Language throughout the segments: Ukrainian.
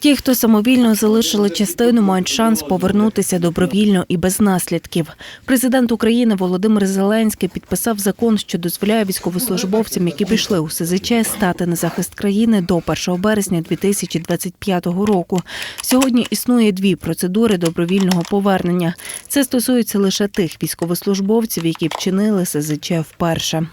Ті, хто самовільно залишили частину, мають шанс повернутися добровільно і без наслідків. Президент України Володимир Зеленський підписав закон, що дозволяє військовослужбовцям, які пішли у СЗЧ, стати на захист країни до 1 березня 2025 року. Сьогодні існує дві процедури добровільного повернення. Це стосується лише тих військовослужбовців, які вчинили СЗЧ вперше.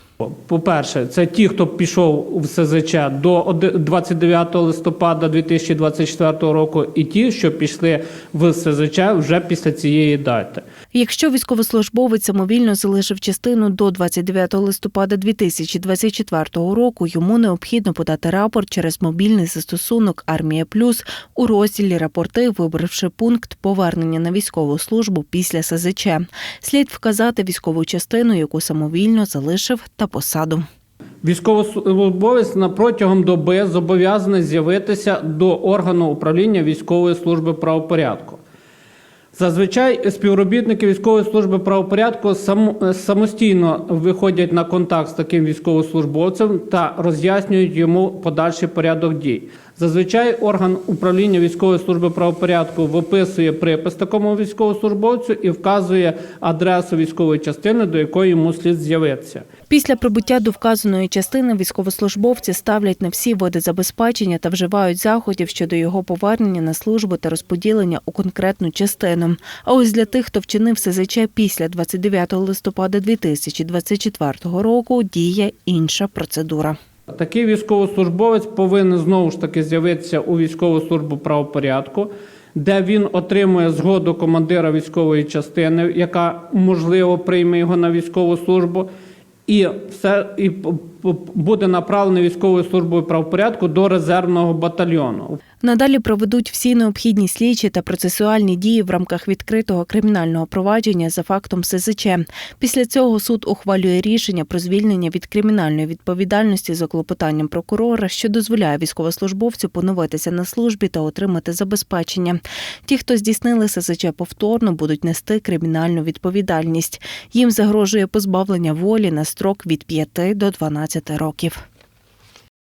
По-перше, це ті, хто пішов в СЗЧ до оди- 29 листопада 2024 року, і ті, що пішли в СЗЧ вже після цієї дати. Якщо військовослужбовець самовільно залишив частину до 29 листопада 2024 року, йому необхідно подати рапорт через мобільний застосунок Армія Плюс у розділі Рапорти, вибравши пункт повернення на військову службу після СЗЧ. Слід вказати військову частину, яку самовільно залишив, та посаду. Військовослужбовець на протягом доби зобов'язаний з'явитися до органу управління військової служби правопорядку. Зазвичай співробітники військової служби правопорядку сам- самостійно виходять на контакт з таким військовослужбовцем та роз'яснюють йому подальший порядок дій. Зазвичай орган управління військової служби правопорядку виписує припис такому військовослужбовцю і вказує адресу військової частини, до якої йому слід з'явитися. Після прибуття до вказаної частини військовослужбовці ставлять на всі види забезпечення та вживають заходів щодо його повернення на службу та розподілення у конкретну частину. А ось для тих, хто вчинив СЗЧ після 29 листопада 2024 року, діє інша процедура. Такий військовослужбовець повинен знову ж таки з'явитися у військову службу правопорядку, де він отримує згоду командира військової частини, яка можливо прийме його на військову службу, і все і буде направлений військовою службою правопорядку до резервного батальйону. Надалі проведуть всі необхідні слідчі та процесуальні дії в рамках відкритого кримінального провадження за фактом СЗЧ. Після цього суд ухвалює рішення про звільнення від кримінальної відповідальності за клопотанням прокурора, що дозволяє військовослужбовцю поновитися на службі та отримати забезпечення. Ті, хто здійснили СЗЧ повторно, будуть нести кримінальну відповідальність. Їм загрожує позбавлення волі на строк від 5 до 12 років.